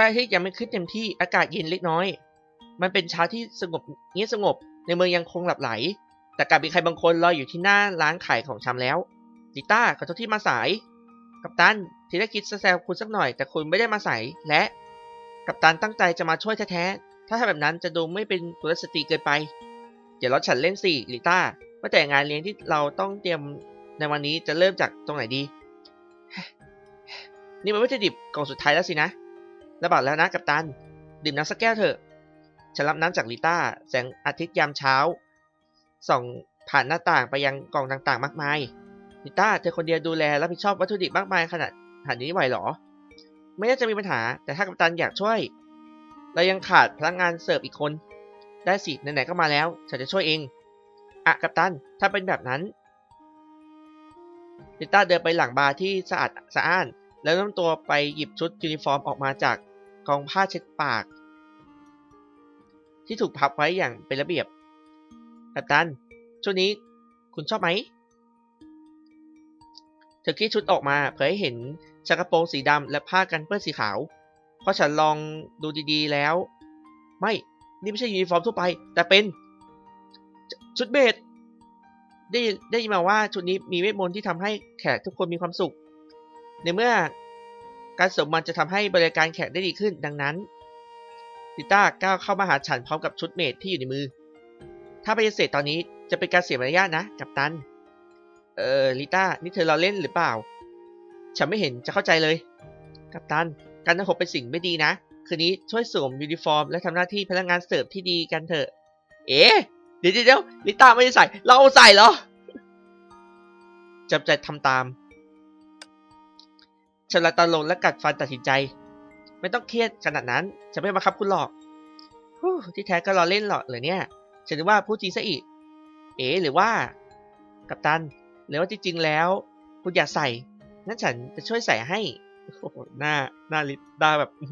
ระอาทิตย์ยังไม่ขึ้นเต็มที่อากาศเย็นเล็กน้อย มันเป็นเช้าที่สงบเงียบสงบในเมืองยังคงหลับไหล แต่กลับมีใครบางคนรออยู่ที่หน้าร้านขายของชำแล้วลิต้าขอโทษที่มาสาย กัปตันทีแรกคิดแซวคุณสักหน่อย แต่คุณไม่ได้มาสายและ กัปตันตั้งใจจะมาช่วยแท้ๆถ้าทำแบบนั้นจะดูไม่เป็นกุลสตรีเกินไปเดี๋ยวรถฉันเล่นสิลิต้าว่าแต่งานเลี้ยงที่เราต้องเตรียมในวันนี้จะเริ่มจากตรงไหนดี นี่มันวัตถุดิบกล่องสุดท้ายแล้วสินะ ระบาดแล้วนะกัปตัน ดื่มน้ำสักแก้วเถอะ ฉันรับน้ำจากลิต้า แสงอาทิตย์ยามเช้า ส่องผ่านหน้าต่างไปยังกล่องต่างๆ มากมาย ลิต้าเธอคนเดียวดูแลรับผิดชอบวัตถุดิบมากมายขนาดขนาดนี้ไหวเหรอ ไม่น่าจะมีปัญหา แต่ถ้ากัปตันอยากช่วย เรายังขาดพนักงานเสิร์ฟอีกคน ได้สิ ไหนๆ ก็มาแล้ว ฉันจะช่วยเองอะกัปตัน ถ้าเป็นแบบนั้น ลิต้าเดินไปหลังบาร์ที่สะอาดสะอ้าน แล้วน้ำตัวไปหยิบชุดยูนิฟอร์มออกมาจาก กองผ้าเช็ดปาก ที่ถูกพับไว้อย่างเป็นระเบียบ กัปตัน ชุดนี้คุณชอบไหม เธอคีดชุดออกมาเผยให้เห็นชากระโปรงสีดำและผ้ากันเปื้อนสีขาว เพราะฉันลองดูดีๆแล้ว ไม่ นี่ไม่ใช่ยูนิฟอร์มทั่วไป แต่เป็นชชุดเบสได้ได้ยินมาว่าชุดนี้มีเวทมนต์ที่ทำให้แขกทุกคนมีความสุข ในเมื่อ การสวมมันจะทำให้บริการแขกได้ดีขึ้นดังนั้นลิต้าก้าวเข้ามาหาฉันพร้อมกับชุดเมดที่อยู่ในมือ ถ้าปฏิเสธตอนนี้จะเป็นการเสียมารยาทนะกัปตัน เออลิต้านี่เธอเราเล่นหรือเปล่า ฉันไม่เห็นจะเข้าใจเลย กัปตัน การทำผมเป็นสิ่งไม่ดีนะ คืนนี้ช่วยสวมยูนิฟอร์ม และทำหน้าที่พนักงานเสิร์ฟที่ดีกันเถอะ เอ๊ะเดี๋ยวเดี๋ยวลิต้าไม่ได้ใส่ เราเอาใส่เหรอจำใจทำตาม ฉันละตาลงและกัดฟันตัดสินใจ ไม่ต้องเครียดขนาดนั้นฉันไม่บังคับคุณหรอกที่แท้ก็รอเล่นหรอกเหรอเนี่ย ฉันนึกว่าพูดจริงซะอีก เอ๋หรือว่า กัปตันหรือว่าจริงๆแล้ว คุณอยากใส่งั้นฉันจะช่วยใส่ให้โอ้โหหน้าหน้าลิต้าแบบอื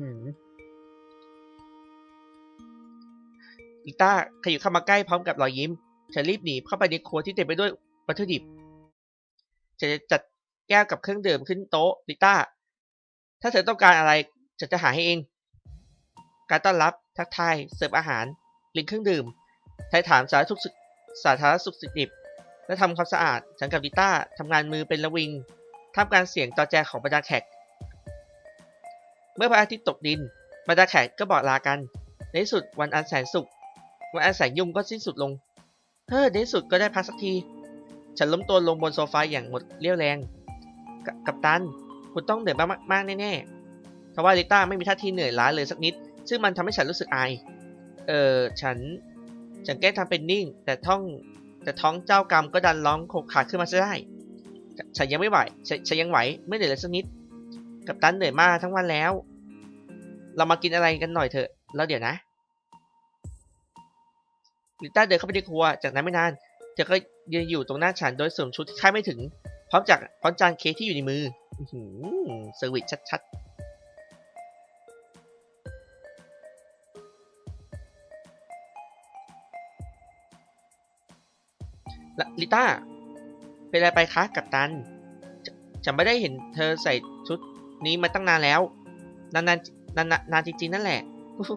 อิต้าขยับเข้ามาใกล้พร้อมกับรอยยิ้มฉันรีบหนีเข้าไปในครัวที่เต็มไปด้วยวัตถุดิบฉันจะจัดแก้วกับเครื่องดื่มขึ้นโต๊ะลิต้า ถ้าเธอต้องการอะไรฉันจะหาให้เอง การต้อนรับ ทักทาย เสิร์ฟอาหารลี้งเครื่องดื่มทายถามสารทุกสุขสาธารณสุขสิบ และทำความสะอาด ฉันกับลิต้าทำงานมือเป็นระวิงท่ามกลางเสียงตอแจของบรรดาแขก เมื่อพระอาทิตย์ตกดิน บรรดาแขกก็บอกลากัน ในที่สุดวันอันแสนสุข วันอันแสนยุ่งก็สิ้นสุดลง เฮ้อในที่สุดก็ได้พักสักที ฉันล้มตัวลงบนโซฟาอย่างหมดเรี่ยวแรงกกับตัน คุณต้องเหนื่อยมากมากๆแน่ๆเพราะว่าลิต้าไม่มีท่าทีเหนื่อยล้าเลยสักนิด ซึ่งมันทำให้ฉันรู้สึกอาย เออฉัน ฉันแกล้งทำเป็นนิ่ง แต่ท้องแต่ท้องเจ้ากรรมก็ดันร้องโขกขาดขึ้นมาซะได้ ฉันยังไม่ไหวฉฉันยังไหว ไม่เหนื่อยเลยสักนิด กับตันเหนื่อยมากทั้งวันแล้ว เรามากินอะไรกันหน่อยเถอะ แล้วเดี๋ยวนะ ลิต้าเดินเข้าไปในครัว จากนั้นไม่นาน เธอก็ยืนอยู่ตรงหน้าฉันโดยสวมชุดที่คาดไม่ถึง พร้อมจากพร้อมจานเค้กที่อยู่ในมือ เซอร์วิสชัดๆล,ลิต้า เป็นอะไรไปคะกับตัน ฉันไม่ได้เห็นเธอใส่ชุดนี้มาตั้งนานแล้ว นานๆนานๆนานจริงๆ นั่นแหละ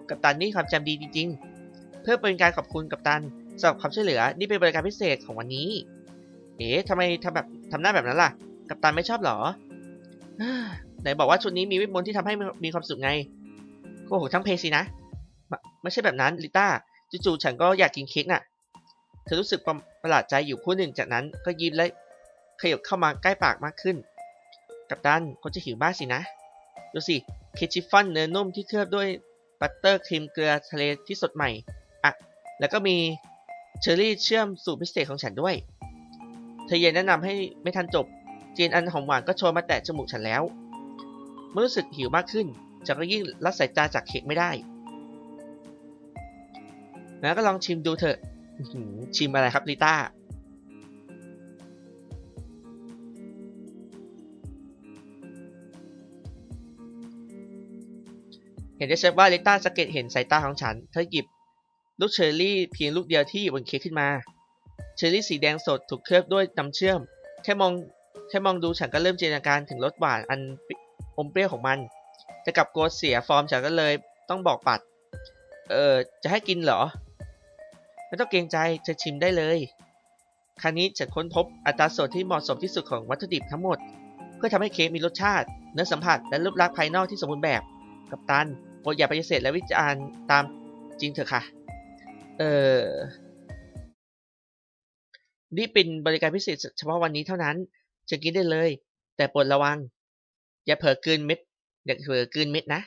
กับตันนี่ความจำดีจริงๆ เพื่อเป็นการขอบคุณกับตันสำหรับความช่วยเหลือ นี่เป็นบริการพิเศษของวันนี้ เอ๊ะทำไมทำแบบทำหน้าแบบนั้นล่ะ กับตันไม่ชอบหรอ ไหนบอกว่าชุดนี้มีวทมนที่ทำให้มีความสุขไงโอ้โหทั้งเพลงสินะ ไม่ใช่แบบนั้นลิต้าจู่ๆฉันก็อยากกินเค้กน่ะ เธอรู้สึกประหลาดใจอยู่คู่หนึ่งจากนั้นก็ยิ้มและขยับเข้ามาใกล้ปากมากขึ้น กับตันคงจะหิวบ้าสินะ ดูสิเค้กชิฟฟ่อนเนื้อนุ่มที่เคลือบด้วยบัตเตอร์ครีมเกลือทะเลที่สดใหม่อะแล้วก็มีเชอร์รี่เชื่อมสูตรพิเศษของฉันด้วย เธอเย็นแนะนำให้ไม่ทันจบ เจนอันหอมหวานก็โชยมาแตะจมูกฉันแล้วเมื่อรู้สึกหิวมากขึ้นฉันก็ยิ่งละสายตาจากเค้กไม่ได้ แล้วก็ลองชิมดูเถอะชิมอะไรครับลิต้าเห็นได้ชัดว่าลิต้าสังเกตเห็นสายตาของฉัน เธอหยิบลูกเชอร์รี่เพียงลูกเดียวที่อยู่บนเค้กขึ้นมา เชอร์รี่สีแดงสดถูกเคลือบด้วยน้ำเชื่อม แค่มอง แค่มองดูฉันก็เริ่มจินตนาการถึงรสหวานอันอมเปรี้ยวของมัน จะกลับโกลัวเสียฟอร์มฉันก็เลยต้องบอกปัด เออจะให้กินเหรอ ไม่ต้องเกรงใจจะชิมได้เลย ครั้นี้ฉันค้นพบอัตราส่วนที่เหมาะสมที่สุดของวัตถุดิบทั้งหมด เพื่อทำให้เค้กมีรสชาติ เนื้อสัมผัสและรูปลักษณ์ภายนอกที่สมบูรณ์แบบ กับตันโปรดอย่าปฏิเสธและวิจารณ์ตามจริงเถอะค่ะ เออนี่เป็นบริการพิเศษเฉพาะวันนี้เท่านั้น จะกินได้เลย แต่โปรดระวัง อย่าเผลอกลืนเม็ดอย่าเผลอกลืนเม็ดนะ